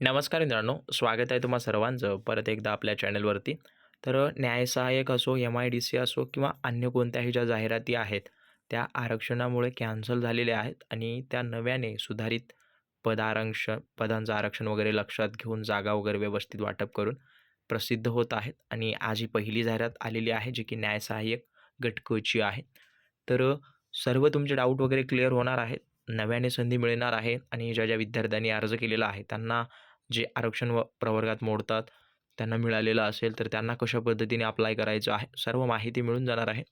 नमस्कार मित्रांनो स्वागत आहे तुम्हा सर्वांचं परत एकदा आपल्या चॅनलवरती. तर न्यायसहाय्यक असो एम आय डी सी असो किंवा अन्य कोणत्याही ज्या जाहिराती आहेत त्या आरक्षणामुळे कॅन्सल झालेल्या आहेत आणि त्या नव्याने सुधारित पदारक्षण पदांचं आरक्षण वगैरे लक्षात घेऊन जागा वगैरे व्यवस्थित वाटप करून प्रसिद्ध होत आहेत आणि आज ही पहिली जाहिरात आलेली आहे जी की न्यायसहाय्यक घटकोची आहे. तर सर्व तुमचे डाऊट वगैरे क्लिअर होणार आहेत नव्याने संधी मिळणार आहे आणि ज्या ज्या विद्यार्थ्यांनी अर्ज केलेला आहे त्यांना जे आरक्षण व प्रवर्गात मोडतात त्यांना मिळालेलं असेल तर त्यांना कशा पद्धतीने अप्लाय करायचं आहे सर्व माहिती मिळून जाणार आहे.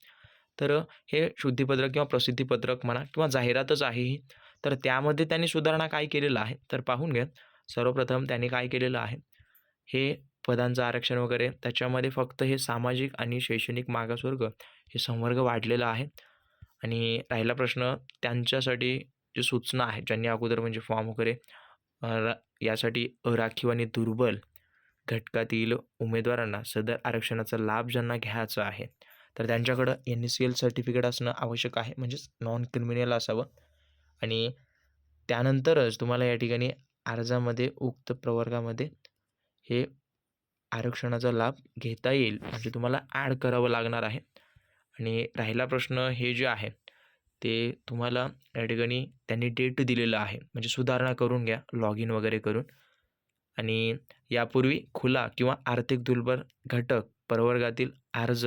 तर हे शुद्धीपत्रक किंवा प्रसिद्धीपत्रक म्हणा किंवा जाहिरातच आहे ही तर त्यामध्ये त्यांनी सुधारणा काय केलेलं आहे? तर पाहून घ्या. सर्वप्रथम त्यांनी काय केलेलं आहे? हे पदांचं आरक्षण वगैरे त्याच्यामध्ये फक्त हे सामाजिक आणि शैक्षणिक मागासवर्ग हे संवर्ग वाढलेला आहे. आणि राहिला प्रश्न त्यांच्यासाठी जी सूचना आहे ज्यांनी अगोदर म्हणजे फॉर्म वगैरे रा यासाठी राखीव आणि दुर्बल घटकातील उमेदवारांना सदर आरक्षणाचा लाभ ज्यांना घ्यायचा आहे तर त्यांच्याकडं N S C L certificate असणं आवश्यक आहे म्हणजेच नॉन क्रिमिनल असावं. आणि त्यानंतरच तुम्हाला या ठिकाणी अर्जामध्ये उक्त प्रवर्गामध्ये हे आरक्षणाचा लाभ घेता येईल म्हणजे तुम्हाला ॲड करावं लागणार आहे. आणि राहिला प्रश्न हे जे आहे ते तुम्हाला या ठिकाणी त्यांनी डेट दिलेलं आहे. म्हणजे सुधारणा करून घ्या लॉग इन वगैरे करून. आणि यापूर्वी खुला किंवा आर्थिक दुर्बल घटक प्रवर्गातील अर्ज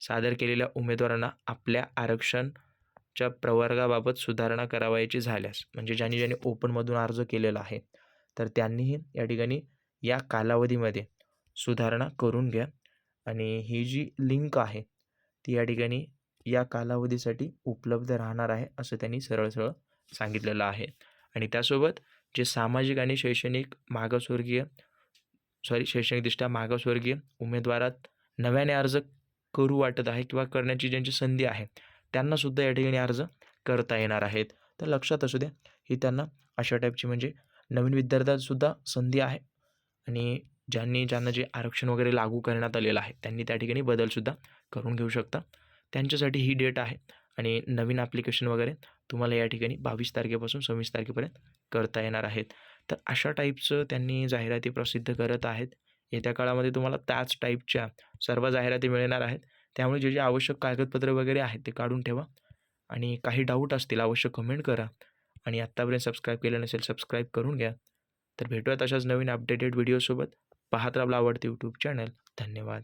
सादर केलेल्या उमेदवारांना आपल्या आरक्षणच्या प्रवर्गाबाबत सुधारणा करावयाची झाल्यास म्हणजे ज्यांनी ज्यांनी ओपनमधून अर्ज केलेला आहे तर त्यांनीही या ठिकाणी या कालावधीमध्ये सुधारणा करून घ्या. आणि ही जी लिंक आहे ती या ठिकाणी या कालावधीसाठी उपलब्ध राहणार आहे असं त्यांनी सरळ सरळ सांगितलेलं आहे. आणि त्यासोबत जे सामाजिक आणि शैक्षणिक मागासवर्गीय सॉरी शैक्षणिकदृष्ट्या मागासवर्गीय उमेदवारात नव्याने अर्ज करू वाटत आहे किंवा करण्याची ज्यांची संधी आहे त्यांनासुद्धा या ठिकाणी अर्ज करता येणार आहेत. तर लक्षात असू द्या ही त्यांना अशा टाईपची म्हणजे नवीन विद्यार्थ्यांसुद्धा संधी आहे आणि ज्यांनी ज्यांना जे आरक्षण वगैरे लागू करण्यात आलेलं आहे त्यांनी त्या ठिकाणी बदलसुद्धा करून घेऊ शकता. त्यांच्यासाठी ही डेट आहे. आणि नवीन ॲप्लिकेशन वगैरे तुम्हाला या ठिकाणी बावीस तारखेपासून सव्वीस तारखेपर्यंत करता येणार आहेत. तर अशा टाईपचं त्यांनी जाहिराती प्रसिद्ध करत आहेत. येत्या काळामध्ये तुम्हाला त्याच टाईपच्या सर्व जाहिराती मिळणार आहेत. त्यामुळे जे जे आवश्यक कागदपत्र वगैरे आहेत ते काढून ठेवा. आणि काही डाऊट असतील आवश्यक कमेंट करा. आणि आत्तापर्यंत सबस्क्राईब केलं नसेल सबस्क्राईब करून घ्या. तर भेटूयात अशाच नवीन अपडेटेड व्हिडिओसोबत पाहत राबला आवडते यूट्यूब चॅनल धन्यवाद.